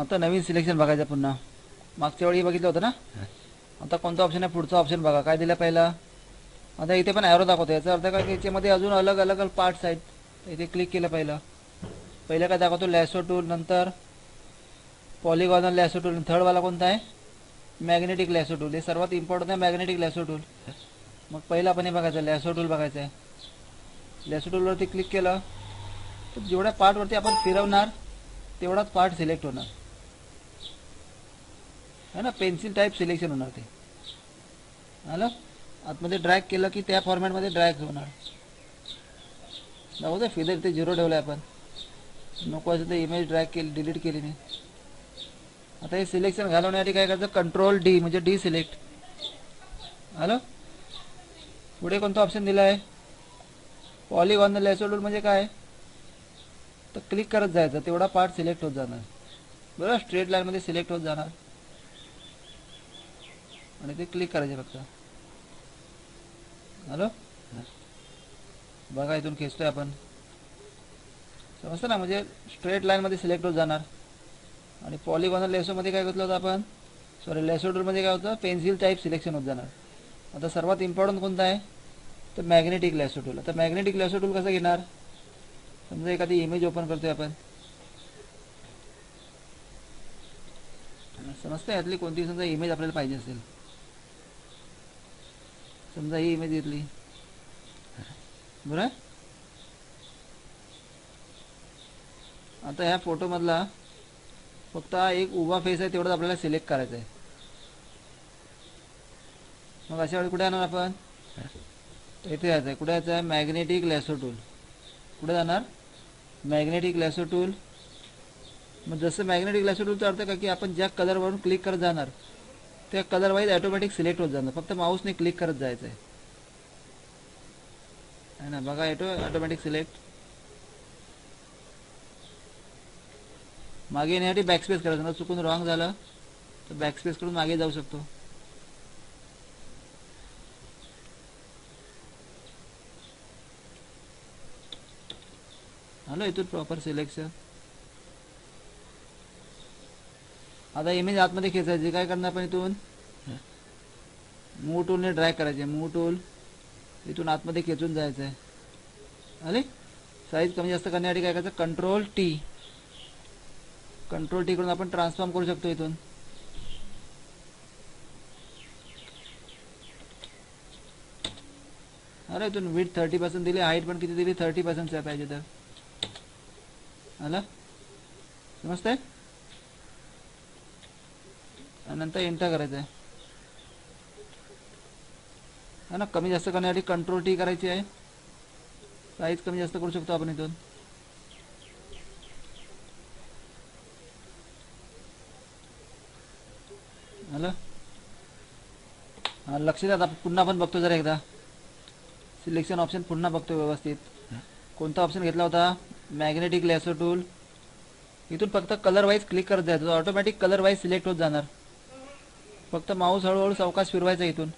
आता नवीन सिलेक्शन बघायचं पुन्हा. मागच्या वेळी बघितलं होतं ना? आता कोणता ऑप्शन आहे? पुढचा ऑप्शन बघा. काय दिलं पहिला? आता इथे पण ॲरो दाखवतो याचा अर्थ काय? की याच्यामध्ये अजून अलग अलग पार्ट्स आहेत. इथे क्लिक केलं पहिलं. पहिलं काय दाखवतो? लॅसो टूल नंतर पॉलिगॉनल लॅसो टूल थर्डवाला कोणता आहे? मॅग्नेटिक लॅसो टूल हे सर्वात इम्पॉर्टंट आहे मॅग्नेटिक लॅसो टूल मग पहिलं आपण हे बघायचं. लॅसो टूल बघायचं आहे लॅसो टूलवरती क्लिक केलं. तर जेवढ्या पार्टवरती आपण फिरवणार तेवढाच पार्ट सिलेक्ट होणार. है ना पेन्सिल टाईप सिलेक्शन होणार ते. आलं? आतमध्ये ड्रॅग केलं की त्या फॉर्मॅटमध्ये ड्रॅग होणार. दे फिदर ते झिरो ठेवलं आपण. नको असेल तर इमेज ड्रॅग केली डिलीट केली नाही आता हे सिलेक्शन घालवण्यासाठी काय करायचं? कंट्रोल डी म्हणजे डी सिलेक्ट आलं? पुढे कोणता ऑप्शन दिला आहे पॉलिगॉन लेसोडूल म्हणजे काय? तर क्लिक करत जायचं तेवढा पार्ट सिलेक्ट होत जाणार. बरोबर स्ट्रेट लाईनमध्ये सिलेक्ट होत जाणार. आणि ते क्लिक करायचे फक्त. हॅलो बघा इथून खेचतोय आपण. समजतं ना म्हणजे स्ट्रेट लाईनमध्ये सिलेक्ट होत जाणार. आणि पॉलिगॉनल लेसोमध्ये काय घेतलं होतं आपण? सॉरी लेसोडूरमध्ये काय होतं? पेन्सिल टाईप सिलेक्शन होत जाणार. आता सर्वात इम्पॉर्टंट कोणता आहे? तर मॅग्नेटिक लॅसो टूल आता मॅग्नेटिक लॅसो टूल कसं घेणार? समजा एखादी इमेज ओपन करतोय आपण. समजतं यातली कोणती समजा इमेज आपल्याला पाहिजे असेल. समजा ही इमेज घेतली आता ह्या फोटोमधला फक्त हा एक उभा फेस आहे तेवढंच आपल्याला सिलेक्ट करायचं आहे. मग अशा वेळी कुठे येणार आपण? इथे यायचं आहे. कुठे यायचं आहे? मॅग्नेटिक लॅसो टूल कुठे जाणार? मॅग्नेटिक लॅसो टूल मग जसं मॅग्नेटिक लॅसो टूलचा अर्थ का की आपण ज्या कलरवरून क्लिक करत जाणार त्या कलर वाईज ऑटोमॅटिक सिलेक्ट होत जाणार फक्त माऊसने क्लिक करत जायचं आहे है ना? बघा येतो ऑटोमॅटिक सिलेक्ट मागे येण्यासाठी बॅकस्पेस करायचं. ना चुकून रॉंग झालं तर बॅकस्पेस करून मागे जाऊ शकतो. हॅलो इथून प्रॉपर सिलेक्शन आता इमेज आतमध्ये खेचायची काय करणार आपण इथून? मूव टूलने ड्रॅग करायचे मूव टूल इथून आतमध्ये खेचून जायचं आहे. आले? साईज कमी जास्त करण्यासाठी काय करायचं? कंट्रोल टी कंट्रोल टी करून आपण ट्रान्सफॉर्म करू शकतो इथून. अरे इथून विथ थर्टी पर्सेंट दिली. हाईट पण किती दिली? थर्टी पर्सेंट पाहिजे तर. आलं? समजतंय? नंतर एंटर करायचं आहे. हा ना? कमी जास्त करण्यासाठी कंट्रोल टी करायची आहे. साईज कमी जास्त करू शकतो आपण इथून. हॅलो हा लक्ष द्या आता. पुन्हा पण बघतो जरा एकदा. सिलेक्शन ऑप्शन पुन्हा बघतो व्यवस्थित. कोणता ऑप्शन घेतला होता? मॅग्नेटिक लॅसो टूल इथून फक्त कलर वाईज क्लिक करत जायचं ऑटोमॅटिक कलर वाईज सिलेक्ट होत जाणार. फक्त माऊस हळूहळू सावकाश फिरवायचा इथून.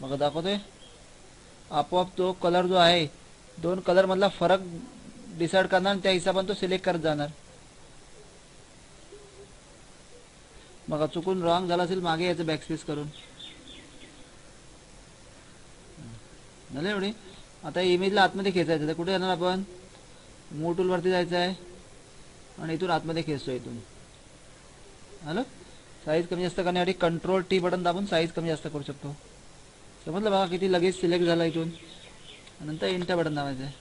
मग दाखवतोय? आपोआप तो कलर जो आहे दोन कलरमधला फरक डिसाईड करणार आणि त्या हिशोबाने तो सिलेक्ट करत जाणार. मग चुकून रॉंग झाला असेल मागे याचं बॅकस्पेस करून. झालं एवढी? आता इमेजला आतमध्ये खेचायचं तर कुठे जाणार आपण? मूव टूलवरती जायचं आहे. आणि इथून आतमध्ये खेचतो इथून. हॅलो साईज कमी जास्त करण्यासाठी कंट्रोल टी बटन दाबून साईज कमी जास्त करू शकतो. समजलं बघा किती लगेच सिलेक्ट झाला इथून. नंतर इंटर बटन दाबायचं आहे.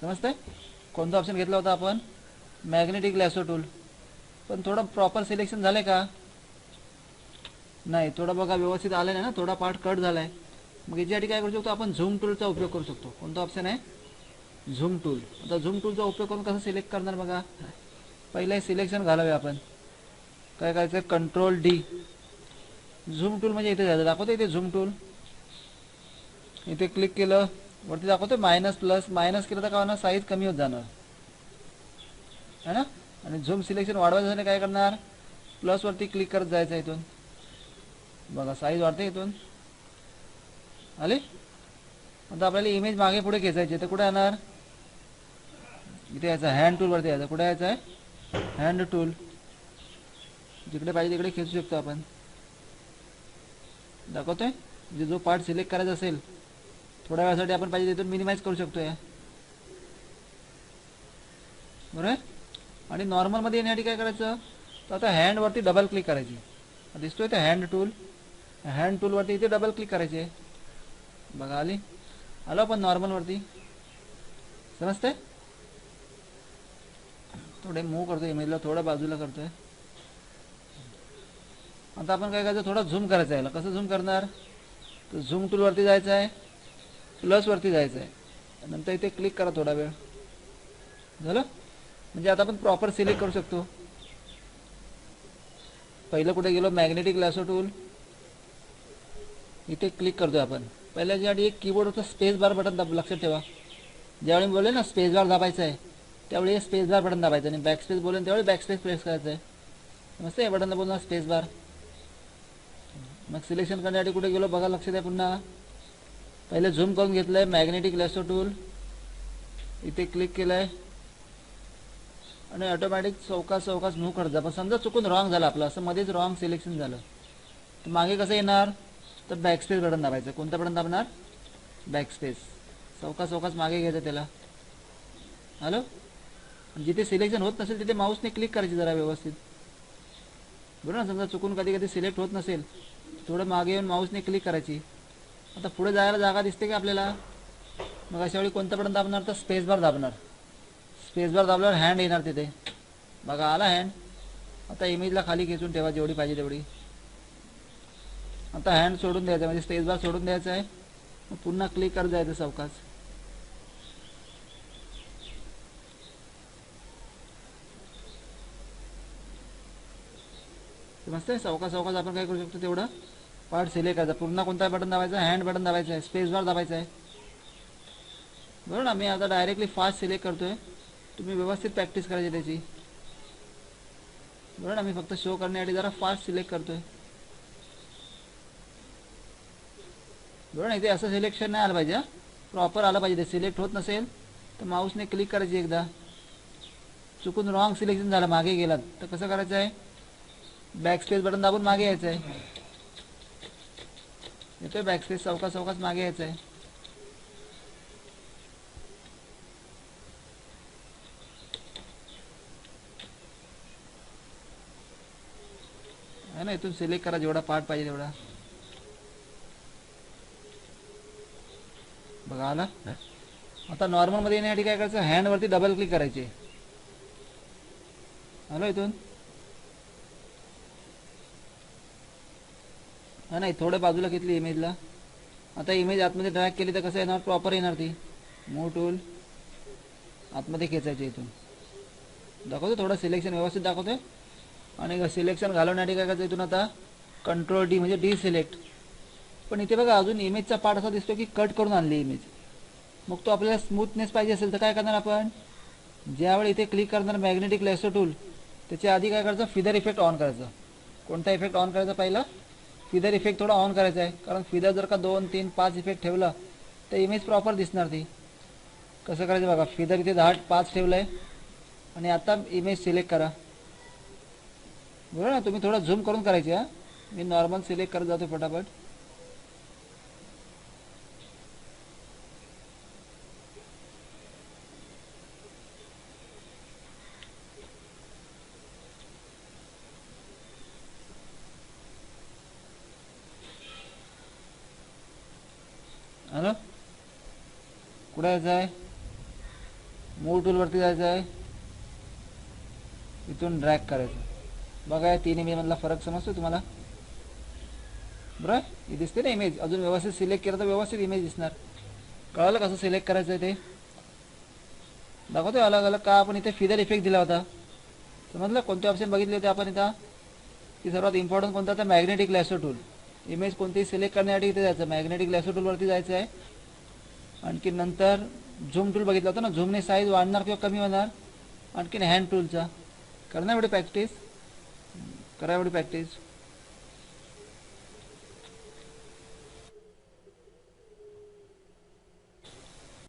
समजतंय? कोणता ऑप्शन घेतला होता आपण? मॅग्नेटिक लॅसो टूल पण थोडं प्रॉपर सिलेक्शन झालं का? नाही थोडं बघा व्यवस्थित आलं नाही ना थोडा पार्ट कट झाला आहे मग याच्यासाठी काय करू शकतो? आपण झूम टूलचा उपयोग करू शकतो. कोणता ऑप्शन आहे? झूम टूल आता झूम टूलचा उपयोग करून कसं सिलेक्ट करणार बघा? पहिलं सिलेक्शन घालावे आपण. काय करायचं? कंट्रोल डी झूम टूल म्हणजे इथे जायचं दाखवतं इथे झूम टूल इथे क्लिक केलं. वरती दाखवतो मायनस प्लस मायनस केलं तर काय होणार? साईज कमी होत जाणार. है ना? आणि झूम सिलेक्शन वाढवायचं काय करणार? प्लसवरती क्लिक करत जायचं इथून. बघा साईज वाढते इथून. आले? आता आपल्याला इमेज मागे पुढे खेचायची तर कुठे येणार? इथे यायचं हँड टूलवरती यायचं कुठे यायचं आहे? हँड टूल जिकडे पाहिजे तिकडे खेचू शकतो आपण. दाखवतोय? म्हणजे जो पार्ट सिलेक्ट करायचा असेल थोड्या वेळासाठी आपण पाहिजे तिथून मिनिमाइज करू शकतो या बरोबर? आणि नॉर्मलमध्ये येण्यासाठी काय करायचं? तर आता हँडवरती डबल क्लिक करायची. दिसतोय ते हँड टूल हँड टूलवरती इथे डबल क्लिक करायचे. बघा आली. आलो आपण नॉर्मलवरती समजतंय? थोडे मूव करतो इमेजला थोडं बाजूला करतोय. आता आपण काय करायचं थोडं झूम करायचं आहे. याला. कसं झूम करणार? तर झूम टूलवरती जायचं आहे. प्लसवरती जायचं आहे. नंतर इथे क्लिक करा थोडा वेळ. झालं? म्हणजे आता आपण प्रॉपर सिलेक्ट करू शकतो. पहिलं कुठे गेलो? मॅग्नेटिक लॅसो टूल इथे क्लिक करतो आपण. पहिल्याच्या आधी एक कीबोर्डचं स्पेस बार बटन दाब लक्षात ठेवा. ज्यावेळी मी बोलले ना स्पेस बार दाबायचं आहे त्यावेळी स्पेस बार बटन दाबायचं आणि बॅक स्पेस बोलेन त्यावेळी बॅक स्पेस प्रेस करायचं आहे. मस्त आहे बटन दाबून स्पेस बार मग सिलेक्शन करण्यासाठी कुठे गेलो बघा लक्ष द्या पुन्हा. पहिले झूम करून घेतलं आहे मॅग्नेटिक लॅसो टूल इथे क्लिक केलं आहे आणि ऑटोमॅटिक चौकास चौकास मूव्ह करत जा. पण समजा चुकून रॉंग झालं आपलं असं मध्येच रॉंग सिलेक्शन झालं. तर मागे कसं येणार? तर बॅक स्पेस बटन दाबायचं. कोणतं बटन दाबणार? बॅक स्पेस चौकास चौकास मागे घ्यायचं त्याला. हॅलो जिथे सिलेक्शन होत नसेल तिथे माऊसने क्लिक करायची जरा व्यवस्थित. बरोबर ना? समजा चुकून कधी कधी सिलेक्ट होत नसेल थोडं मागे येऊन माऊसने क्लिक करायची. आता पुढे जायला जागा दिसते का आपल्याला? मग अशा वेळी कोणतं बटन दाबणार तर स्पेस बार दाबणार. स्पेस बार दाबल्यावर हँड येणार तिथे. बघा आला हँड आता इमेजला खाली खेचून ठेवा जेवढी पाहिजे तेवढी. आता हँड सोडून द्यायचं म्हणजे स्पेस बार सोडून द्यायचं आहे. मग पुन्हा क्लिक करत जायचं चौकाच मस्त आहे. सावका चौकाच आपण काय करू शकतो तेवढं. पार्ट सिलेक्ट करायचा. पुन्हा कोणता बटन दाबायचा? हँड बटन दाबायचं आहे. स्पेस बार दाबायचा आहे. बरोबर ना? मी आता डायरेक्टली फास्ट सिलेक्ट करतो आहे तुम्ही व्यवस्थित प्रॅक्टिस करायची त्याची. बरोबर ना? मी फक्त शो करण्यासाठी जरा फास्ट सिलेक्ट करतो आहे बरोबर ना? इथे असं सिलेक्शन नाही आलं पाहिजे प्रॉपर आलं पाहिजे. ते सिलेक्ट होत नसेल तर माऊसने क्लिक करायची एकदा. चुकून रॉंग सिलेक्शन झालं. मागे गेलात. तर कसं करायचं आहे? बॅक स्पेस बटन दाबून मागे यायचं आहे येतोय बॅक स्पेस चौकास चौकास मागे यायचं आहे ना इथून सिलेक्ट करा जेवढा पार्ट पाहिजे तेवढा. बघा आला? आता नॉर्मलमध्ये येण्यासाठी काय करायचं? हँडवरती डबल क्लिक करायचे. आलो इथून? हा नाही थोडं बाजूला घेतली इमेजला. आता इमेज आतमध्ये ड्रॅग केली तर कसं येणार? प्रॉपर येणार ती. मूव टूल आतमध्ये खेचायची इथून. दाखवतो थोडं सिलेक्शन व्यवस्थित दाखवतोय. आणि सिलेक्शन घालवण्यासाठी काय करायचं इथून आता? कंट्रोल डी म्हणजे डी सिलेक्ट पण इथे बघा अजून इमेजचा पार्ट असा दिसतो की कट करून आणली इमेज मग तो आपल्याला स्मूथनेस पाहिजे असेल तर काय करणार आपण? ज्यावेळी इथे क्लिक करणार मॅग्नेटिक लेसो टूल त्याच्या आधी काय करायचं? फिदर इफेक्ट ऑन करायचं. कोणता इफेक्ट ऑन करायचा पहिला? फिदर इफेक्ट थोडा ऑन करायचा आहे. कारण फिदर जर का दोन तीन पाच इफेक्ट ठेवला तर इमेज प्रॉपर दिसणार ती. कसं करायचं बघा फिदर इथे दहा पाच ठेवलं आहे आणि आता इमेज सिलेक्ट करा. बरोबर ना तुम्ही थोडं झूम करून करायची हा. मी नॉर्मल सिलेक्ट करत जातो फटाफट हॅलो कुठे जायचं आहे मूळ टूलवरती जायचं आहे इथून ड्रॅग करायचं. बघा या तीन इमेजमधला फरक समजतो तुम्हाला? बरं ही दिसते ना इमेज अजून व्यवस्थित सिलेक्ट केलं तर व्यवस्थित इमेज दिसणार. कळलं कसं सिलेक्ट करायचं आहे ते? दाखवतो अलग अलग का आपण इथे फिदर इफेक्ट दिला होता? समजलं? कोणते ऑप्शन बघितले होते आपण इथं? की सर्वात इम्पॉर्टंट कोणता? तर मॅग्नेटिक लॅसो टूल इमेज कोणतीही सिलेक्ट करण्यासाठी इथे जायचं. मॅग्नेटिक लॅसो टूलवरती जायचं आहे आणखी नंतर झूम टूल बघितलं होतं ना झूमने साईज वाढणार किंवा कमी होणार? आणखीन हँड टूलचा करणार एवढी प्रॅक्टिस करा एवढी प्रॅक्टिस